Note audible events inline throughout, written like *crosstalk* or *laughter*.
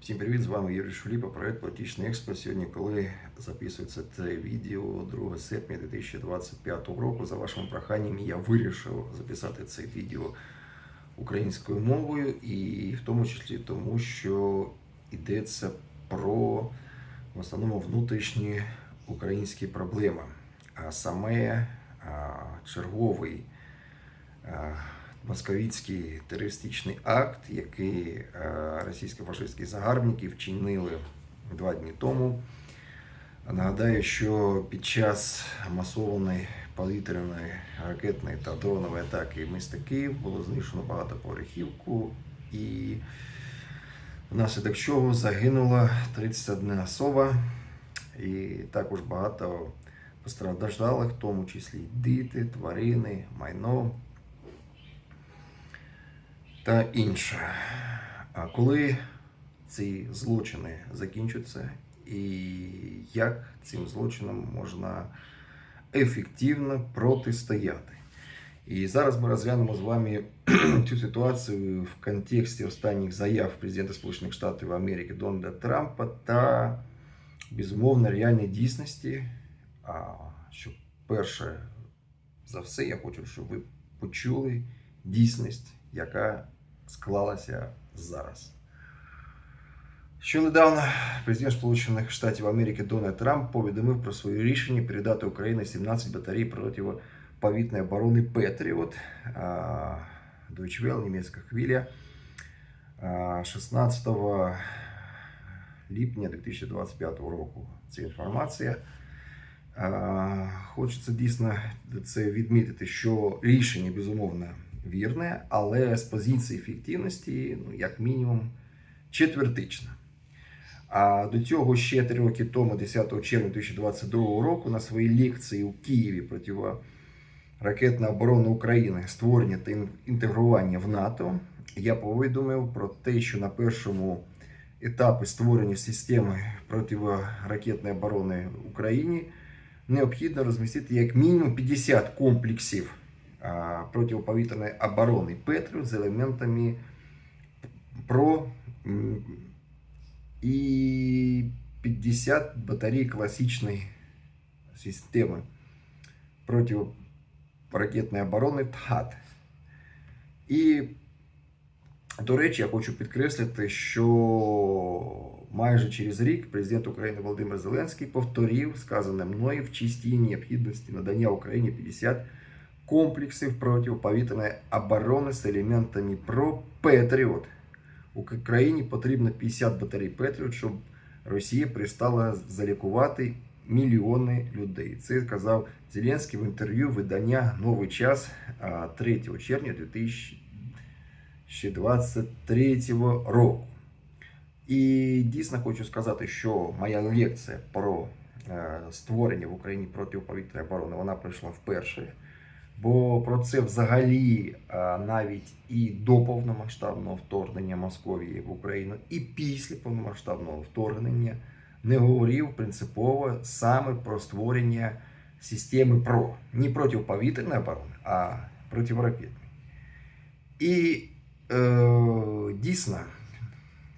Всім привіт! З вами Юрій Шуліпа, проект Платічний Експрес. Сьогодні, коли записується це відео 2 серпня 2025 року, за вашим проханням я вирішив записати це відео українською мовою, і в тому числі тому, що йдеться про в основному внутрішні українські проблеми, а саме черговий а, московицький терористичний акт, який е, російсько-фашистські загарбники вчинили два дні тому. Нагадаю, що під час масованої повітряної ракетної та дронової атаки міста Київ було знищено багатоповерхівку і внаслідок чого загинула 31 особа і також багато постраждалих, в тому числі діти, тварини, майно та інше. А коли ці злочини закінчаться, і як цим злочинам можна ефективно протистояти? І зараз ми розглянемо з вами *clears throat* цю ситуацію в контексті останніх заяв президента Сполучених Штатів Америки Дональда Трампа та безумовно реальної дійсності. Що перше за все, я хочу, щоб ви почули дійсність, яка склалася зараз. Що недавно президент Сполучених Штатів Америки Дональд Трамп повідомив про своє рішення передати Україні 17 батарей протиповітряної оборони Петріот. Deutsche Welle, німецька хвиля. А, 16 липня 2025 року. Ця інформація. А, Хочеться дійсно це відмітити, що рішення безумовно Вірне, але з позиції ефективності, ну, як мінімум, четвертична. А до цього ще три роки тому, 10 червня 2022 року, на своїй лекції у Києві протиракетної оборони України створення та інтегрування в НАТО, я повідомив про те, що на першому етапі створення системи протиракетної оборони в Україні необхідно розмістити як мінімум 50 комплексів а, протиповітряної оборони Петріот з елементами ПРО і 50 батарей класичної системи протиракетної оборони ТХАТ. І, до речі, я хочу підкреслити, що майже через рік президент України Володимир Зеленський повторив сказане мною в чистій необхідності надання Україні 50 комплексів протиповітряної оборони з елементами ПРО Петріот. Україні потрібно 50 батарей Петріот, щоб Росія перестала залікувати мільйони людей. Це сказав Зеленський в інтерв'ю видання Новий час а, 3 червня 2023 року. І дійсно хочу сказати, що моя лекція про е, створення в Україні протиповітряної оборони вона пройшла вперше. Бо про це взагалі навіть і до повномасштабного вторгнення Московії в Україну, і після повномасштабного вторгнення не говорив принципово саме про створення системи ПРО. Не протиповітряної оборони, а протиракетної. І е, дійсно,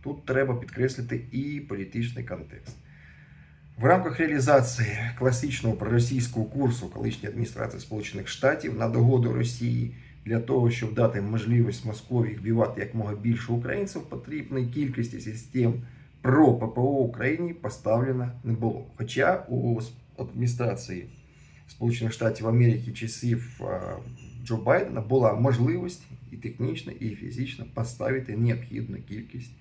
тут треба підкреслити і політичний контекст. В рамках реалізації класичного проросійського курсу колишньої адміністрації Сполучених Штатів на догоду Росії для того, щоб дати можливість Московії вбивати якомога більше українців, потрібної кількості систем про ППО Україні поставлено не було. Хоча у адміністрації Сполучених Штатів Америки часів Джо Байдена була можливість і технічно, і фізично поставити необхідну кількість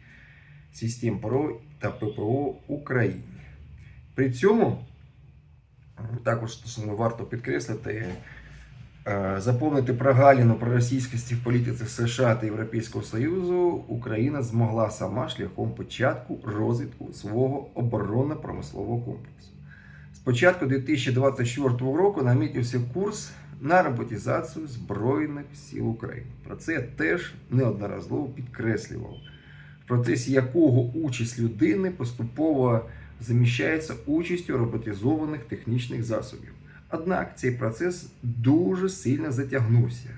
систем ПРО та ППО Україні. При цьому також варто підкреслити, е, заповнити прогаліну проросійськості в політиці США та Європейського Союзу Україна змогла сама шляхом початку розвитку свого оборонно-промислового комплексу. З початку 2024 року намітився курс на роботизацію Збройних сил України. Про це я теж неодноразово підкреслював, в процесі якого участь людини поступово заміщається участю роботизованих технічних засобів. Однак цей процес дуже сильно затягнувся.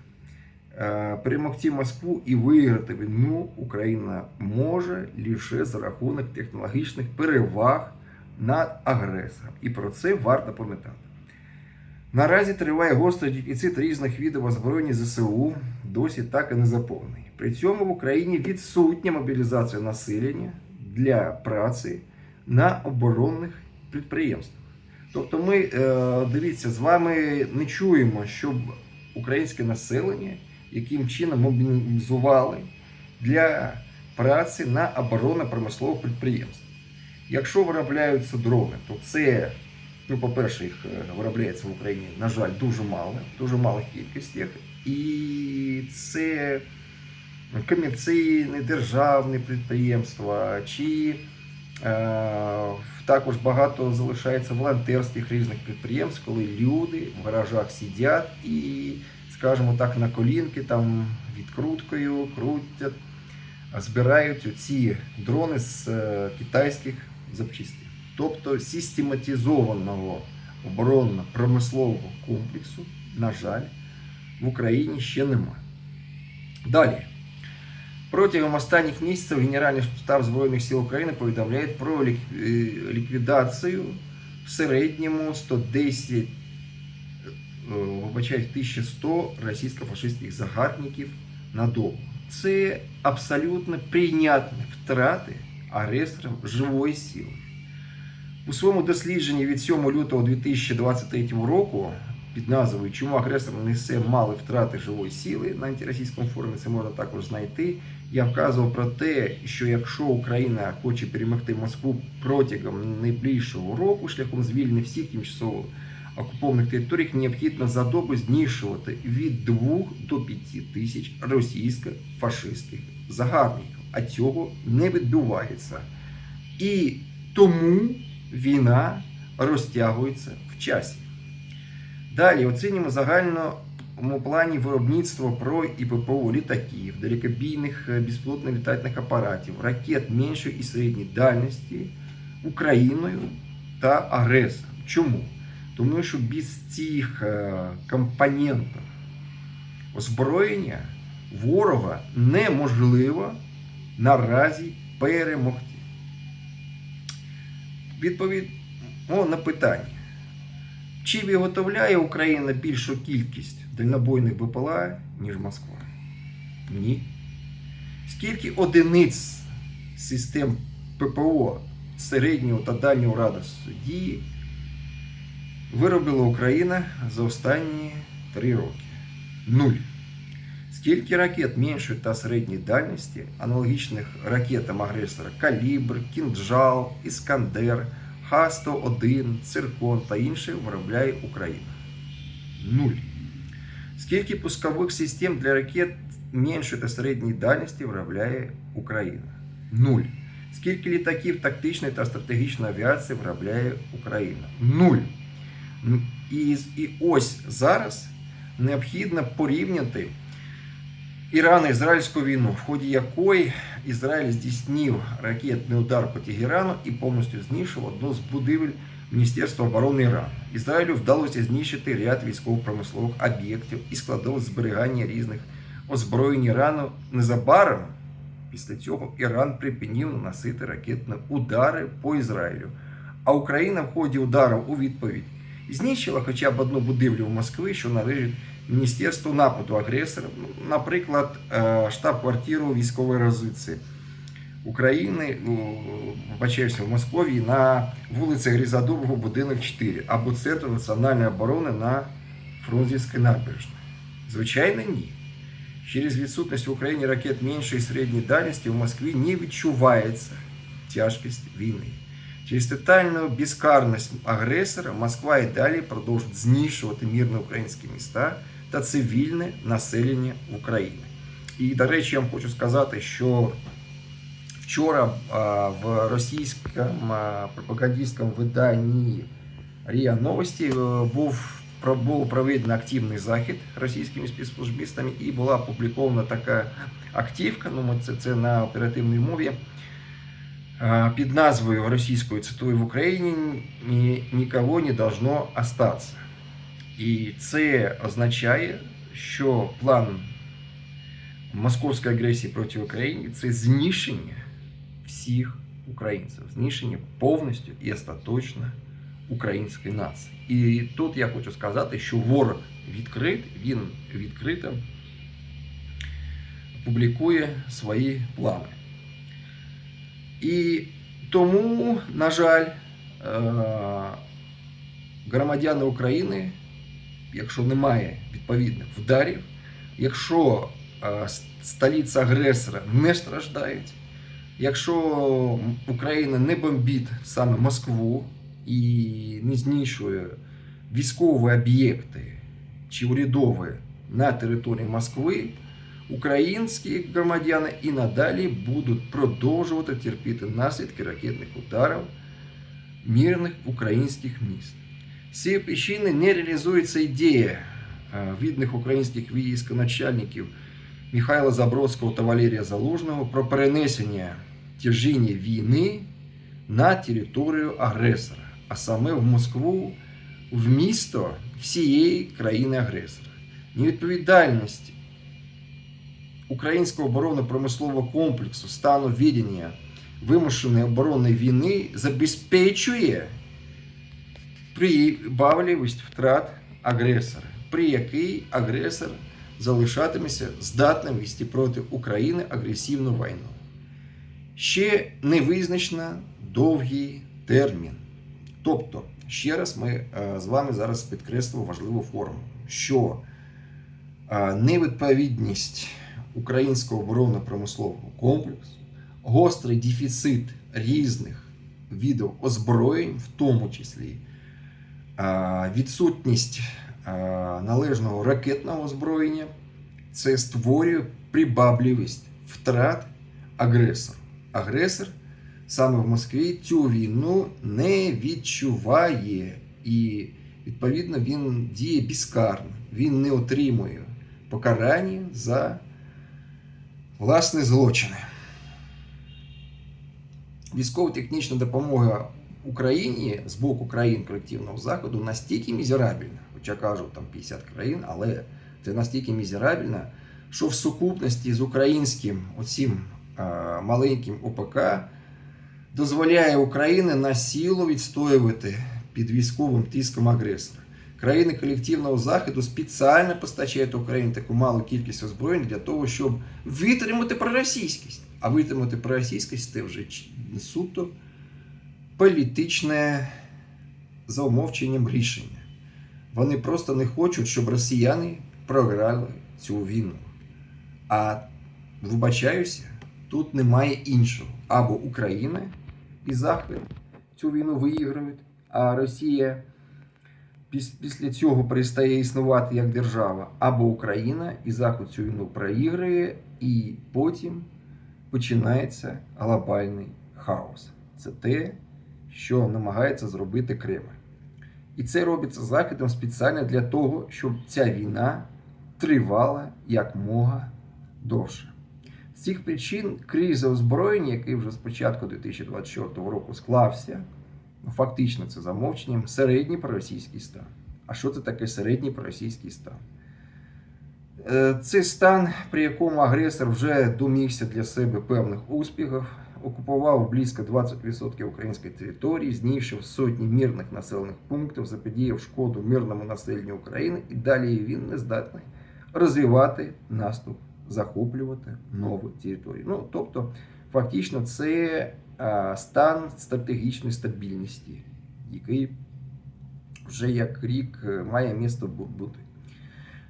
е, перемогти Москву і виграти війну Україна може лише за рахунок технологічних переваг над агресором. І про це варто пам'ятати. Наразі триває гострий дефіцит різних видів озброєння ЗСУ, досі так і не заповнений. При цьому в Україні відсутня мобілізація населення для праці на оборонних підприємствах. Тобто, ми е, дивіться, з вами не чуємо, щоб українське населення яким чином мобілізували для праці на оборонно-промислових підприємствах. Якщо виробляються дрони, то це, ну, по-перше, їх е, виробляється в Україні, на жаль, дуже мало, дуже малих кількостях. І це комерційні, державні підприємства, чи також багато залишається волонтерських різних підприємств, коли люди в гаражах сидять і, скажімо так, на колінки там відкруткою крутять, збирають ці дрони з е, китайських запчастин. Тобто систематизованого оборонно-промислового комплексу, на жаль, в Україні ще немає. Далі. Протягом останніх місяців Генеральний штаб Збройних сил України повідомляє про е, ліквідацію в середньому 110 е, вибачаю, 1100 російсько-фашистських загарбників на добу. Це абсолютно прийнятні втрати агресорам живої сили. У своєму дослідженні від 7 лютого 2023 року під назвою Чому агресор несе мали втрати живої сили на антиросійському форумі, це можна також знайти. Я вказував про те, що якщо Україна хоче перемогти Москву протягом найближчого року шляхом звільнення всіх тимчасово окупованих територій, необхідно за добу знищувати від 2 до 5 тисяч російсько-фашистських загарбників. А цього не відбувається. І тому війна розтягується в часі. Далі оцінюємо загальному плані виробництво ПРО і ППО літаків, далекобійних е, безпілотних літальних апаратів, ракет меншої і середньої дальності Україною та агресором. Чому? Тому що без цих е, компонентів озброєння ворога неможливо наразі перемогти. Відповідь о, на питання. Чи виготовляє Україна більшу кількість дальнобойних БПЛА, ніж Москва? Ні. Скільки одиниць систем ППО середнього та дальнього радіусу дії виробила Україна за останні три роки? Нуль. Скільки ракет меншої та середньої дальності, аналогічних ракетам агресора Калібр, Кінджал, Іскандер, Х-101, Циркон та інші виробляє Україна? Нуль. Скільки пускових систем для ракет меншої та середньої дальності виробляє Україна? Нуль. Скільки літаків тактичної та стратегічної авіації виробляє Україна? Нуль. І, і ось зараз необхідно порівняти Ірано-ізраїльську війну, в ході якої Ізраїль здійснив ракетний удар по Тегерану і повністю знищив одну з будівель Міністерства оборони Ірану. Ізраїлю вдалося знищити ряд військово-промислових об'єктів і складових зберігання різних озброєнь Ірану. Незабаром після цього Іран припинив наносити ракетні удари по Ізраїлю. А Україна в ході ударів у відповідь знищила хоча б одну будівлю в Москві, що належить Міністерству нападу агресора, Ну, наприклад, е, штаб-квартиру військової розвідці України, ну, вибачаюся, в Москві на вулиці Грізадового, будинок 4, або Центр національної оборони на Фрунзенській набережній. Звичайно, ні. Через відсутність в Україні ракет меншої і середньої дальності в Москві не відчувається тяжкість війни. Через тотальну безкарність агресора Москва і далі продовжить знищувати мирні українські міста та цивільне населення України. І, до речі, я вам хочу сказати, що вчора а, в російському а, пропагандистському виданні РІА Новості е, був про- був проведено активний захід російськими спецслужбістами і була опублікована така активка. Ну, ми це, це на оперативній мові. а, Під назвою російською цитую в Україні ні, нікого не должно остатися. І це означає, що план московської агресії проти України це знищення Всіх українців, знищення повністю і остаточно української нації. І тут я хочу сказати, що ворог відкрит, він відкрито публікує свої плани. І тому, на жаль, е, громадяни України, якщо немає відповідних вдарів, якщо е, столиця агресора не страждають, якщо Україна не бомбить саме Москву і не знищує військові об'єкти чи урядові на території Москви, українські громадяни і надалі будуть продовжувати терпіти наслідки ракетних ударів мирних українських міст. З цієї причини не реалізується ідея е, видних українських військоначальників Михайла Забродського та Валерія Залужного про перенесення тяжіння війни на територію агресора, а саме в Москву, в місто всієї країни-агресора. Невідповідальність українського оборонно-промислового комплексу стану відення вимушеної оборонної війни забезпечує прибавливість втрат агресора, при якій агресор залишатиметься здатним вести проти України агресивну війну. Ще не визначено довгий термін. Тобто, ще раз ми е, з вами зараз підкреслимо важливу форму, що е, невідповідність українського оборонно-промислового комплексу, гострий дефіцит різних видів озброєнь, в тому числі е, відсутність належного ракетного озброєння, це створює прибабливість втрат агресору. Агресор саме в Москві цю війну не відчуває і, відповідно, він діє безкарно. Він не отримує покарання за власні злочини. Військово-технічна допомога Україні з боку країн колективного заходу настільки мізерабельна, хоча кажуть там 50 країн, але це настільки мізерабельна, що в сукупності з українським оцім маленьким ОПК дозволяє Україні на силу відстоювати під військовим тиском агресора. Країни колективного заходу спеціально постачають Україні таку малу кількість озброєнь для того, щоб витримати проросійськість. А витримати проросійськість це вже суто політичне за умовченням рішення. Вони просто не хочуть, щоб росіяни програли цю війну. А вибачаюся, тут немає іншого. Або Україна і Захід цю війну виіграють, а Росія піс- після цього перестає існувати як держава, або Україна і Захід цю війну проіграє, і потім починається глобальний хаос. Це те, що намагається зробити Кремль. І це робиться Західом спеціально для того, щоб ця війна тривала якмога довше. З цих причин криза озброєння, який вже з початку 2024 року склався, ну, фактично це замовченням, середній проросійський стан. А що це таке середній проросійський стан? Е, Це стан, при якому агресор вже домігся для себе певних успіхів, окупував близько 20% української території, знищив сотні мирних населених пунктів, заподіяв шкоду мирному населенню України, і далі він не здатний розвивати наступ, захоплювати нові території. Ну, тобто, фактично, це стан стратегічної стабільності, який вже як рік е, має місто бути.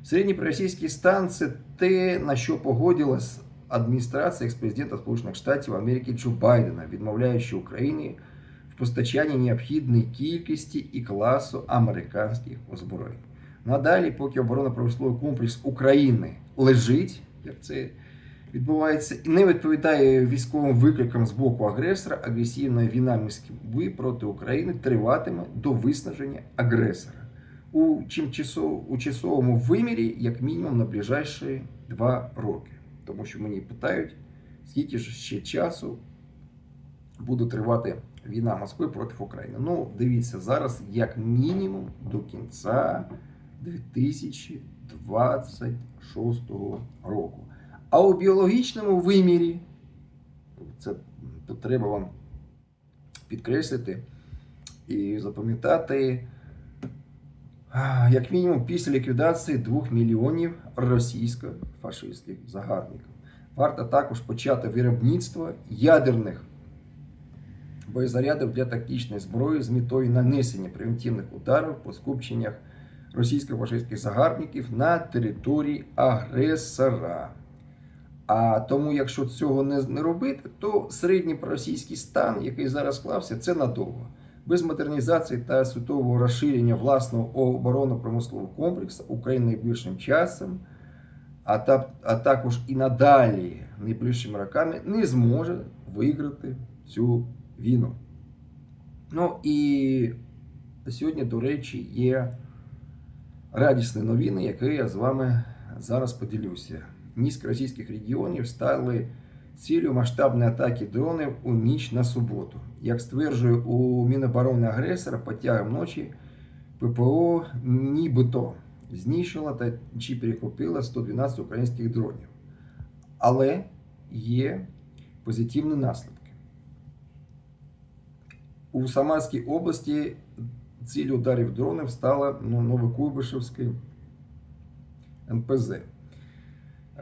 Середній проросійський стан це те, на що погодилась адміністрація екс-президента Сполучених Штатів Америки Джо Байдена, відмовляючи Україні в постачанні необхідної кількості і класу американських озброєнь. Надалі, поки оборонно-промисловий комплекс України лежить, як це відбувається, і не відповідає військовим викликам з боку агресора, агресивна війна Москви проти України триватиме до виснаження агресора у часовому вимірі, як мінімум, на ближайші два роки. Тому що мені питають, скільки ж ще часу буде тривати війна Москви проти України. Ну, дивіться, зараз як мінімум до кінця 2026 року. А у біологічному вимірі, це треба вам підкреслити і запам'ятати, як мінімум після ліквідації 2 мільйонів російсько-фашистських загарбників. Варто також почати виробництво ядерних боєзарядів для тактичної зброї з метою нанесення превентивних ударів по скупченнях російсько-фашистських загарбників на території агресора. А тому, якщо цього не, робити, то середній російський стан, який зараз склався, це надовго. Без модернізації та світового розширення власного оборонно-промислового комплексу Україна найближчим часом, а, та, а також і надалі найближчими роками не зможе виграти цю війну. Ну і сьогодні, до речі, є радісні новини, які я з вами зараз поділюся. Низка російських регіонів стали ціллю масштабної атаки дронів у ніч на суботу. Як стверджує у Міноборони агресора, потягом ночі ППО нібито знищила та чи перехопила 112 українських дронів. Але є позитивні наслідки. У Самарській області ціль ударів дронів стала ну, Новокуйбишевський НПЗ.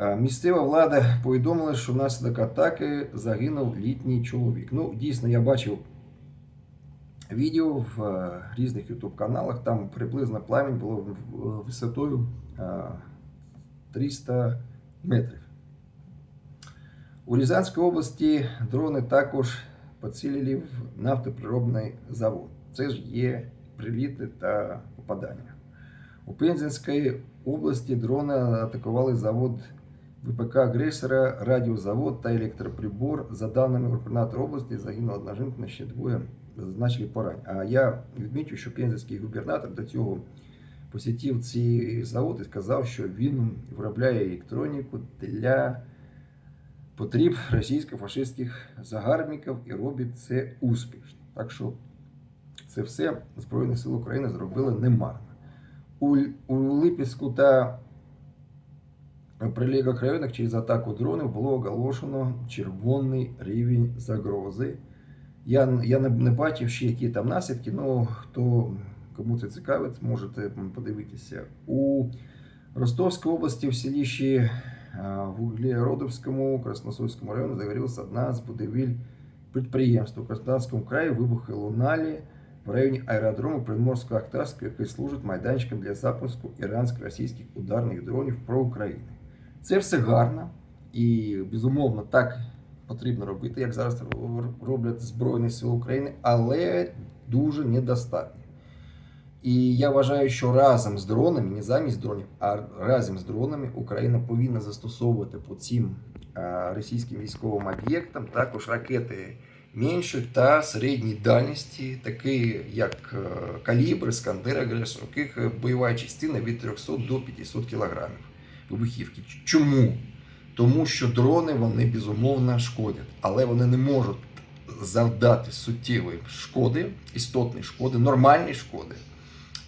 Е, Місцева влада повідомила, що внаслідок атаки загинув літній чоловік. Ну, дійсно, я бачив відео в е, різних YouTube каналах. Там приблизно пламінь було висотою е, 300 метрів. У Рязанській області дрони також поцілили в нафтоприробний завод. Це ж є приліти та попадання. У Пензенській області дрони атакували завод ВПК агресора, радіозавод та електроприбор. За даними губернатора області, загинула одна жінка, ще двоє зазначили поранення. А я відмічу, що пензенський губернатор до цього посітив ці заводи і сказав, що він виробляє електроніку для потріб російсько-фашистських загарбників і робить це успішно. Так що це все Збройні Сили України зробили немарно. У, у Липецьку та прилеглих районах через атаку дронів було оголошено червоний рівень загрози. Я, я не, бачив ще, які там наслідки, але хто кому це цікавить, можете подивитися. У Ростовській області в селищі а, в Углеродовському Красносольському районі загорілася одна з будівель підприємств. У Краснодарському краї вибухи лунали в районі аеродрому Приморсько-Ахтарського, який служить майданчиком для запуску ірансько-російських ударних дронів про Україну. Це все гарно і, безумовно, так потрібно робити, як зараз роблять Збройні Сили України, але дуже недостатньо. І я вважаю, що разом з дронами, не замість дронів, а разом з дронами Україна повинна застосовувати по цим російським військовим об'єктам також ракети меншої та середньої дальності, такі як е, калібр, Іскандер, агресор, яких е, бойова частина від 300 до 500 кг вибухівки. Чому? Тому що дрони вони безумовно шкодять, але вони не можуть завдати суттєвої шкоди, істотної шкоди, нормальної шкоди,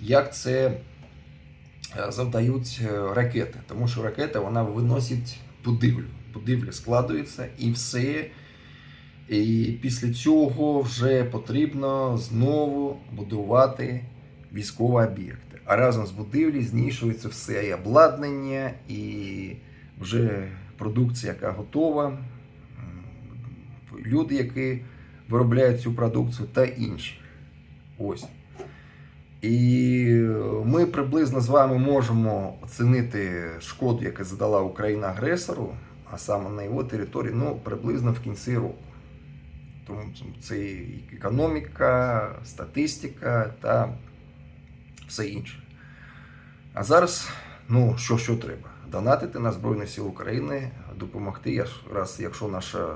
як це е, завдають е, ракети. Тому що ракета вона виносить будівлю. Будівля складується і все. І після цього вже потрібно знову будувати військові об'єкти. А разом з будівлі знішується все і обладнання, і вже продукція, яка готова, люди, які виробляють цю продукцію, та інші. Ось. І ми приблизно з вами можемо оцінити шкоду, яку задала Україна агресору, а саме на його території, ну, приблизно в кінці року. Тому це економіка, статистика та все інше. А зараз, ну, що, що треба? Донатити на Збройні Сили України, допомогти, раз, якщо наша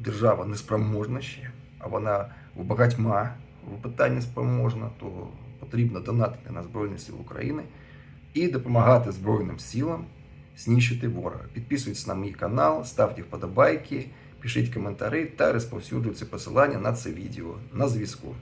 держава не спроможна ще, а вона в багатьма в питанні спроможна, то потрібно донатити на Збройні Сили України і допомагати Збройним силам знищити ворога. Підписуйтесь на мій канал, ставте вподобайки, пишіть коментарі та розповсюджуйте посилання на це відео на зв'язку.